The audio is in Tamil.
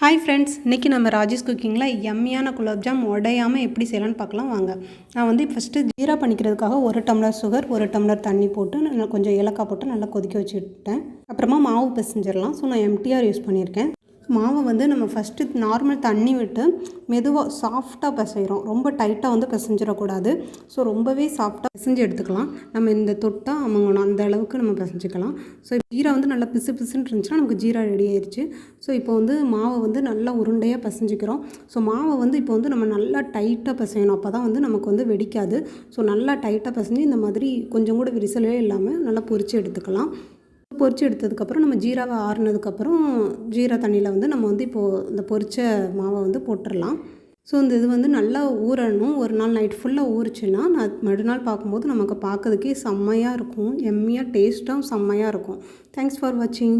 ஹாய் ஃப்ரெண்ட்ஸ் இன்றைக்கி நம்ம ராஜேஷ் குக்கிங்கில் எம்மியான குலோப்ஜாம் உடையாமல் எப்படி செய்யலாம்னு பார்க்கலாம். வாங்க. நான் வந்து ஃபஸ்ட்டு ஜீரா பண்ணிக்கிறதுக்காக ஒரு டம்ளர் சுகர் ஒரு டம்ளர் தண்ணி போட்டு நான் கொஞ்சம் ஏலக்காய் போட்டு நல்லா கொதிக்க வச்சுட்டேன். அப்புறமா மாவு பிசைஞ்சிடலாம். ஸோ நான் எம்டிஆர் யூஸ் பண்ணியிருக்கேன். மாவை வந்து நம்ம ஃபஸ்ட்டு நார்மல் தண்ணி விட்டு மெதுவாக சாஃப்டாக பிசைகிறோம் ரொம்ப டைட்டாக வந்து பிசைஞ்சிடக்கூடாது. ஸோ ரொம்பவே சாஃப்டாக பிசைஞ்சு எடுத்துக்கலாம். நம்ம இந்த தொட்டால் அமங்கணும். அந்த அளவுக்கு நம்ம பிசைஞ்சிக்கலாம். ஸோ ஜீரா வந்து நல்லா பிசு பிசுன்னு இருந்துச்சுன்னா நமக்கு ஜீரா ரெடி ஆயிடுச்சு ஸோ இப்போ வந்து மாவை வந்து நல்லா உருண்டையாக பிசைஞ்சிக்கிறோம். ஸோ மாவை வந்து இப்போ வந்து நம்ம நல்லா டைட்டாக பிசையணும். அப்போ தான் வந்து நமக்கு வந்து வெடிக்காது. ஸோ நல்லா டைட்டாக பிசைஞ்சு இந்த மாதிரி கொஞ்சம் கூட விரிசலே இல்லாமல் நல்லா பொரித்து எடுத்துக்கலாம். பொரிச்சு எடுத்ததுக்கப்புறம் நம்ம ஜீராவை ஆறுனதுக்கப்புறம் ஜீரா தண்ணியில் வந்து நம்ம வந்து இப்போது இந்த பொரிச்ச மாவை வந்து போட்டுடலாம் ஸோ இந்த இது வந்து நல்லா ஊறணும். ஒரு நாள் நைட் ஃபுல்லாக ஊறிச்சுன்னா நான் மறுநாள் பார்க்கும்போது நமக்கு பார்க்கறதுக்கே செம்மையாக இருக்கும். எம்மியாக டேஸ்ட்டாகவும் செம்மையாக இருக்கும். தேங்க்ஸ் ஃபார் வாட்சிங்